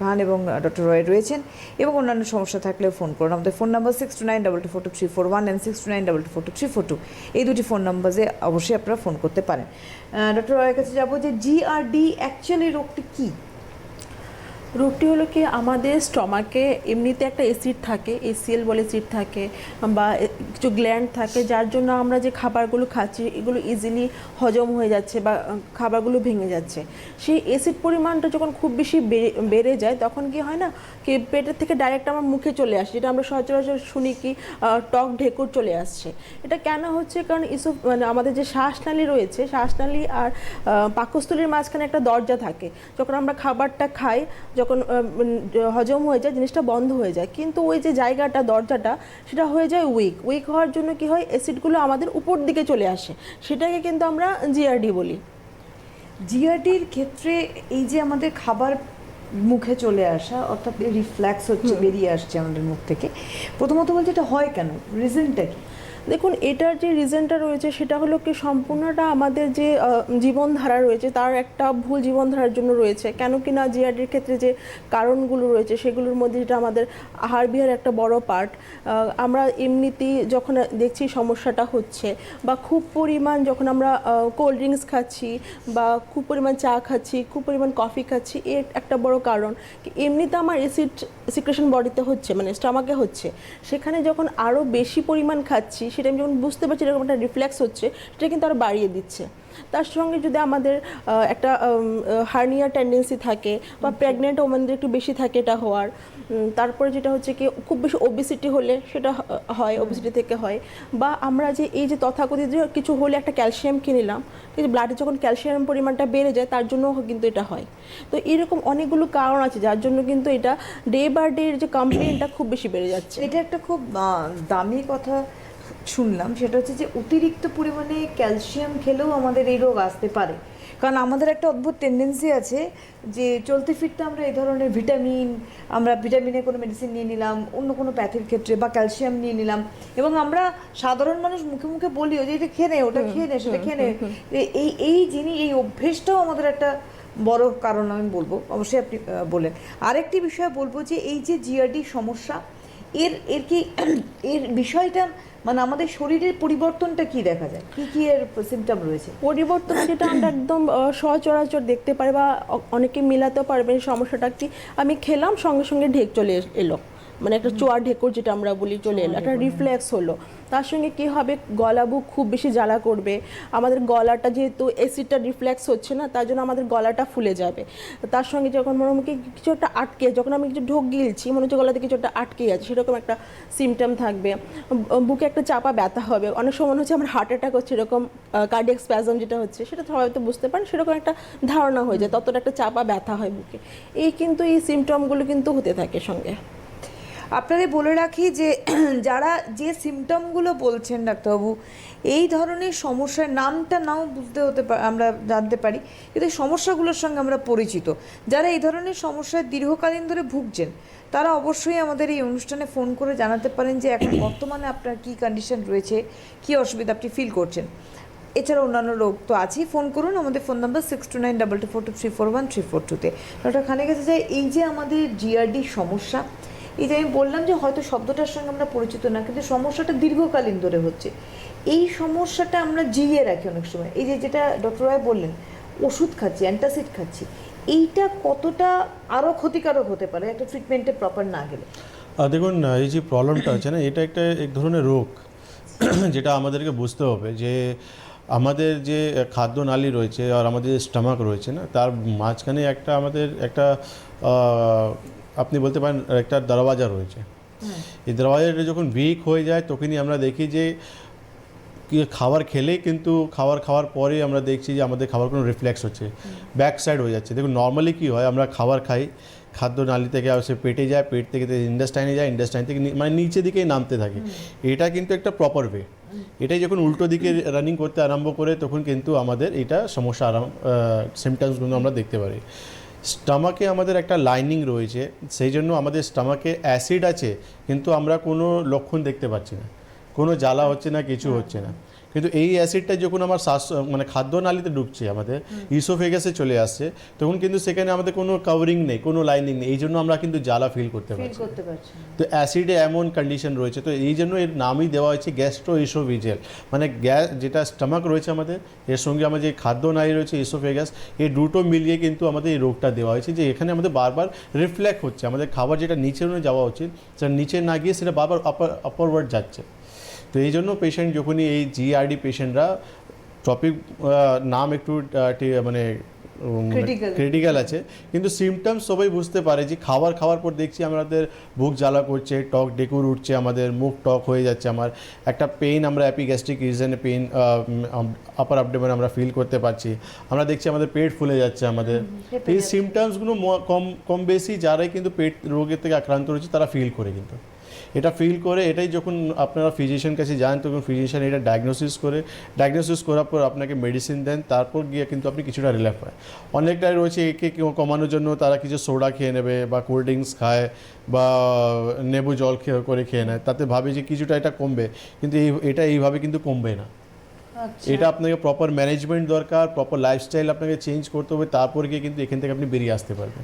খান এবং ডক্টর রয় রয়েছেন এবং অন্যান্য সমস্যা থাকলে ফোন করুন। আমাদের phone number six two nine double two four two three four one and six two nine double two four two three four two এই দুটি ফোন নাম্বারে অবশ্যই আপনারা ফোন করতে পারেন। ডক্টর রয়ের কাছে যাব যে জিআরডি অ্যাকচুয়ালি রোগটি কী? রোগটি হলো কি, আমাদের স্টমাকে এমনিতে একটা অ্যাসিড থাকে, এসিএল বলে অ্যাসিড থাকে বা কিছু গ্ল্যান্ড থাকে, যার জন্য আমরা যে খাবারগুলো খাচ্ছি, এগুলো ইজিলি হজম হয়ে যাচ্ছে বা খাবারগুলো ভেঙে যাচ্ছে। সেই অ্যাসিড পরিমাণটা যখন খুব বেশি বেড়ে যায়, তখন কি হয় না, কি পেটের থেকে ডাইরেক্ট আমার মুখে চলে আসে, যেটা আমরা সচরাচর শুনি কি টক ঢেকুর চলে আসছে। এটা কেন হচ্ছে? কারণ ইসব মানে আমাদের যে শ্বাসনালী রয়েছে, শ্বাসনালী আর পাকস্থলীর মাঝখানে একটা দরজা থাকে। যখন আমরা খাবারটা খাই যখন হজম হয়ে যায় জিনিসটা বন্ধ হয়ে যায়। কিন্তু ওই যে জায়গাটা দরজাটা সেটা হয়ে যায় উইক উইক হওয়ার জন্য কি হয়? অ্যাসিডগুলো আমাদের উপর দিকে চলে আসে। সেটাকে কিন্তু আমরা জিআরডি বলি। জিআরডির ক্ষেত্রে এই যে আমাদের খাবার মুখে চলে আসা অর্থাৎ রিফ্ল্যাক্স হচ্ছে বেরিয়ে আসছে আমাদের মুখ থেকে প্রথমত বলছে এটা হয় কেন? রিজনটা কি? দেখুন, এটার যে রিজনটা রয়েছে সেটা হলো কি সম্পূর্ণটা আমাদের যে জীবনধারা রয়েছে তার একটা ভুল জীবনধারার জন্য রয়েছে। কেন কি না জিআরডির ক্ষেত্রে যে কারণগুলো রয়েছে সেগুলোর মধ্যে যেটা আমাদের আহার বিহার একটা বড় পার্ট আমরা এমনিতেই যখন দেখছি সমস্যাটা হচ্ছে বা খুব পরিমাণ যখন আমরা কোল্ড ড্রিঙ্কস খাচ্ছি বা খুব পরিমাণ চা খাচ্ছি, খুব পরিমাণ কফি খাচ্ছি, এর একটা বড় কারণ। এমনিতে আমার অ্যাসিড সিক্রেশন বডিতে হচ্ছে মানে স্টমাকে হচ্ছে, সেখানে যখন আরও বেশি পরিমাণ খাচ্ছি, সেটা আমি যখন বুঝতে পারছি এরকম একটা রিফ্লেক্স হচ্ছে, সেটা কিন্তু আরও বাড়িয়ে দিচ্ছে। তার সঙ্গে যদি আমাদের একটা হার্নিয়া টেন্ডেন্সি থাকে বা প্রেগনেন্ট ওমেনদের একটু বেশি থাকে এটা হওয়ার তারপরে যেটা হচ্ছে কি খুব বেশি ওবিসিটি হলে সেটা হয় ওবিসিটি থেকে হয়। বা আমরা যে এই যে তথাকথিত যে কিছু হলে একটা ক্যালসিয়াম কিনিলাম কিন্তু ব্লাডে যখন ক্যালসিয়াম পরিমাণটা বেড়ে যায় তার জন্য কিন্তু এটা হয়। তো এরকম অনেকগুলো কারণ আছে যার জন্য কিন্তু এটা ডে বাই ডে যে কমপ্লেনটা খুব বেশি বেড়ে যাচ্ছে। এটা একটা খুব দামি কথা। শুনলাম সেটা হচ্ছে যে অতিরিক্ত পরিমাণে ক্যালসিয়াম খেলেও আমাদের এই রোগ আসতে পারে। কারণ আমাদের একটা অদ্ভুত টেন্ডেন্সি আছে যে চলতে ফিরতে আমরা এই ধরনের ভিটামিন আমরা ভিটামিনের কোনো মেডিসিন নিয়ে নিলাম অন্য কোনো প্যাথির ক্ষেত্রে বা ক্যালসিয়াম নিয়ে নিলাম। এবং আমরা সাধারণ মানুষ মুখে মুখে বলিও যে এটা খেয়ে নে ওটা খেয়ে নে সেটা খেয়ে নে। এই এই যিনি এই অভ্যেসটাও আমাদের একটা বড় কারণ আমি বলব। অবশ্যই আপনি বলেন। আরেকটি বিষয় বলব যে এই যে জিআরডি সমস্যা এর এর কি এর বিষয়টা মানে আমাদের শরীরের পরিবর্তনটা কি দেখা যায়? কি কি এর সিমটম রয়েছে? পরিবর্তন যেটা আমরা একদম সচরাচর দেখতে পারি বা অনেকে মিলাতে পারবেন সমস্যাটা কি। আমি খেলাম সঙ্গে সঙ্গে ঢেক চলে এলো। মানে একটা চোয়া ঢেকুর যেটা আমরা বলি চলে এলো একটা রিফ্লেক্স হলো। তার সঙ্গে কি হবে? গলা, বুক খুব বেশি জ্বালা করবে। আমাদের গলাটা যেহেতু এসিডটা রিফ্লেক্স হচ্ছে না, তার জন্য আমাদের গলাটা ফুলে যাবে। তার সঙ্গে যখন মনে হয় কিছু একটা আটকে, যখন আমি কিছু ঢোক গিলছি, মনে হচ্ছে গলাতে কিছু একটা আটকে আছে, সেরকম একটা সিমটম থাকবে। বুকে একটা চাপা ব্যথা হবে। অনেক সময় মনে হচ্ছে আমার হার্ট অ্যাটাক হচ্ছে, এরকম কার্ডিয়াক স্প্যাজম যেটা হচ্ছে, সেটা হয়তো বুঝতে পারেন, সেরকম একটা ধারণা হয়ে যায়, ততটা একটা চাপা ব্যথা হয় বুকে। এই কিন্তু এই সিমটমগুলো কিন্তু হতে থাকে সঙ্গে। আপনাদের বলে রাখি যে, যারা যে সিমটমগুলো বলছেন ডাক্তারবাবু, এই ধরনের সমস্যার নামটা নাও বুঝতে হতে আমরা জানতে পারি। কিন্তু সমস্যাগুলোর সঙ্গে আমরা পরিচিত। যারা এই ধরনের সমস্যায় দীর্ঘকালীন ধরে ভুগছেন, তারা অবশ্যই আমাদের এই অনুষ্ঠানে ফোন করে জানাতে পারেন যে, এখন বর্তমানে আপনার কী কন্ডিশন রয়েছে, কী অসুবিধা আপনি ফিল করছেন। এছাড়া অন্যান্য রোগ তো আছেই, ফোন করুন। আমাদের phone number six two nine double two four two three four one three four টুতে ডক্টর খানের কাছে যে, এই যে আমাদের জিআরডি সমস্যা এই যে আমি বললাম যে হয়তো শব্দটার সঙ্গে আমরা পরিচিত না, কিন্তু সমস্যাটা দীর্ঘকালীন ধরে হচ্ছে। এই সমস্যাটা আমরা জিইয়ে রাখি অনেক সময়। এই যে যেটা ডক্টর রায় বললেন, ওষুধ খাচ্ছি, অ্যান্টাসিড খাচ্ছি, এইটা কতটা আরও ক্ষতিকারক হতে পারে একটা ট্রিটমেন্টে প্রপার না গেলে? দেখুন, এই যে প্রবলেমটা আছে না, এটা একটা এক ধরনের রোগ, যেটা আমাদেরকে বুঝতে হবে যে আমাদের যে খাদ্য নালী রয়েছে আর আমাদের যে স্টমাক রয়েছে না, তার মাঝখানে একটা আমাদের একটা আপনি বলতে পারেন একটা দরওয়াজা রয়েছে। এই দরওয়াজাটা যখন উইক হয়ে যায় তখনই আমরা দেখি যে কি খাবার খেলেই কিন্তু খাবার খাওয়ার পরে আমরা দেখছি যে আমাদের খাবার কোনো রিফ্লেক্স হচ্ছে। ব্যাক সাইড হয়ে যাচ্ছে। দেখুন নর্মালি কী হয় আমরা খাবার খাই খাদ্য নালী থেকে সে পেটে যায় পেট থেকে ইন্ডাস্টাইনে যায় ইন্ডাস্টাইন থেকে মানে নিচে দিকেই নামতে থাকে। এটা কিন্তু একটা প্রপার ওয়ে এটাই যখন উল্টো দিকে রানিং করতে আরম্ভ করে তখন কিন্তু আমাদের এটা সমস্যা আরাম সিমটমসগুলো আমরা দেখতে পারি। স্টামাকে আমাদের একটা লাইনিং রয়েছে সেই জন্য আমাদের স্টামাকে অ্যাসিড আছে কিন্তু আমরা কোনো লক্ষণ দেখতে পাচ্ছি না। কোনো জ্বালা হচ্ছে না কিছু হচ্ছে না। কিন্তু এই অ্যাসিডটা যখন আমার শ্বাস মানে খাদ্য নালীতে ঢুকছে আমাদের ইসোফেগাসে চলে আসছে তখন কিন্তু সেখানে আমাদের কোনো কাভারিং নেই কোনো লাইনিং নেই এই জন্য আমরা কিন্তু জ্বালা ফিল করতে পারছি। তো অ্যাসিডে এমন কন্ডিশন রয়েছে তো এই জন্য এর নামই দেওয়া হয়েছে গ্যাস্ট্রো ইসোভিজেল মানে গ্যাস যেটা স্টমাক রয়েছে আমাদের এর সঙ্গে আমাদের যে খাদ্য নালী রয়েছে ইসোফেগাস এই দুটো মিলিয়ে কিন্তু আমাদের এই রোগটা দেওয়া হয়েছে যে এখানে আমাদের বারবার রিফ্লেক্ট হচ্ছে আমাদের খাবার যেটা নিচের যাওয়া উচিত সেটা নিচে না গিয়ে সেটা বারবার আপার আপারওয়ার্ড যাচ্ছে। তো এই জন্য পেশেন্ট যখনই এই জিআরডি পেশেন্টরা টপিক নাম একটু মানে. ক্রিটিক্যাল আছে। কিন্তু সিমটমস সবাই বুঝতে পারে যে খাবার খাওয়ার পর দেখছি আমাদের বুক জ্বালা করছে টক ডেকুর উঠছে আমাদের মুখ টক হয়ে যাচ্ছে আমার। একটা পেইন আমরা অ্যাপিগ্যাস্ট্রিক রিজনে পেইন আপার আপডেমন আমরা ফিল করতে পারছি। আমরা দেখছি আমাদের পেট ফুলে যাচ্ছে আমাদের। এই। সিমটমসগুলো কম কম বেশি যারাই কিন্তু পেট রোগের থেকে আক্রান্ত রয়েছে তারা ফিল করে কিন্তু। এটা ফিল করে এটাই যখন আপনারা ফিজিশিয়ান কাছে যান তখন ফিজিশিয়ান এটা ডায়াগনোসিস করে। ডায়াগনোসিস করার পর আপনাকে মেডিসিন দেন তারপর গিয়ে কিন্তু আপনি কিছুটা রিল্যাক্স হয়। অনেকটাই রয়েছে একে কমানোর জন্য তারা কিছু সোডা খেয়ে নেবে বা কোল্ড ড্রিঙ্কস খায় বা নেবু জল খেয়ে করে খেয়ে নেয়। তাতে ভাবে যে কিছুটা এটা কমবে কিন্তু এই এটা এইভাবে কিন্তু কমবে না। আচ্ছা। এটা আপনাকে প্রপার ম্যানেজমেন্ট দরকার প্রপার লাইফস্টাইল আপনাকে চেঞ্জ করতে হবে তারপর গিয়ে কিন্তু এখান থেকে আপনি বেরিয়ে আসতে পারবেন।